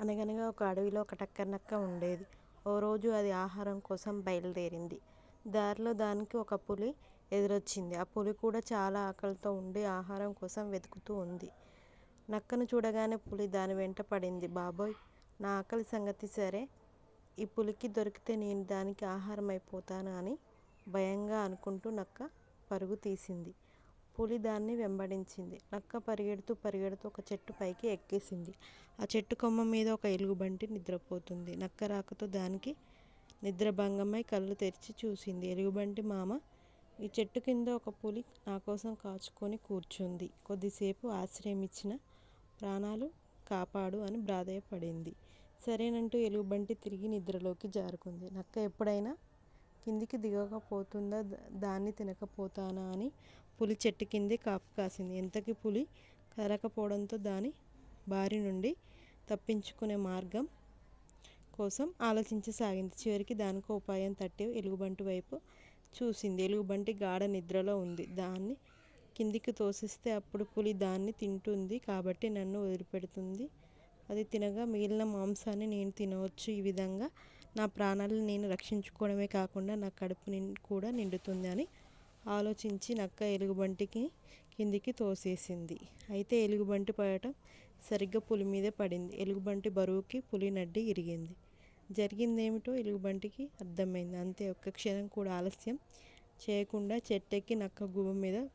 అనగనగా ఒక అడవిలో ఒక టక్కర నక్క ఉండేది. ఓ రోజు అది ఆహారం కోసం బయలుదేరింది. దారిలో దానికి ఒక పులి ఎదురొచ్చింది. ఆ పులి కూడా చాలా ఆకలితో ఉండి ఆహారం కోసం వెతుకుతూ ఉంది. నక్కను చూడగానే పులి దాని వెంట పడింది. బాబోయ్! నా ఆకలి సంగతి సరే! ఈ పులికి దొరికితే నేను దానికి ఆహారం అయిపోతాను అని భయంగా అనుకుంటూ నక్క పరుగు తీసింది. పులి దాన్ని వెంబడించింది. నక్క పరిగెడుతూ పరిగెడుతూ ఒక చెట్టు పైకి ఎక్కేసింది. ఆ చెట్టు కొమ్మ మీద ఒక ఎలుగుబంటి నిద్రపోతుంది నక్క రాకతో దానికి నిద్రభంగమై కళ్ళు తెరిచి చూసింది. ఎలుగుబంటి మామ ఈ చెట్టు కింద ఒక పులి నా కోసం కాచుకొని కూర్చుంది. కొద్దిసేపు ఆశ్రయం ఇచ్చిన ప్రాణాలు కాపాడు అని ప్రాధేయపడింది. సరేనంటూ ఎలుగుబంటి తిరిగి నిద్రలోకి జారుకుంది. నక్క ఎప్పుడైనా కిందికి దిగకపోతుందా దాన్ని తినకపోతానా అని పులి చెట్టు కిందే కాపు కాసింది. ఎంతకి పులి కదలకపోవడంతో దాని బారి నుండి తప్పించుకునే మార్గం కోసం ఆలోచించసాగింది. చివరికి దానికో ఉపాయం తట్టి ఎలుగుబంటి వైపు చూసింది. ఎలుగుబంటి గాఢ నిద్రలో ఉంది. దాన్ని కిందికి తోసిస్తే అప్పుడు పులి దాన్ని తింటుంది కాబట్టి నన్ను వదిలిపెడుతుంది. అది తినగా మిగిలిన మాంసాన్ని నేను తినవచ్చు. ఈ విధంగా నా ప్రాణాల్ని నేను రక్షించుకోవడమే కాకుండా నా కడుపు కూడా నిండుతుంది అని ఆలోచించి నక్క ఎలుగుబంటికి కిందికి తోసేసింది. అయితే ఎలుగుబంటి పడటం సరిగ్గా పులి మీదే పడింది. ఎలుగుబంటి బరువుకి పులి నడ్డి ఇరిగింది. జరిగిందేమిటో ఎలుగుబంటికి అర్థమైంది. అంతే ఒక్క క్షణం కూడా ఆలస్యం చేయకుండా చెట్టెక్కి నక్క గూబ మీద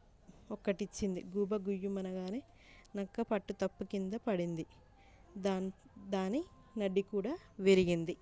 ఒక్కటిచ్చింది. గూబ గుయ్యుమనగానే నక్క పట్టు తప్పు కింద పడింది. దాని నడ్డి కూడా విరిగింది.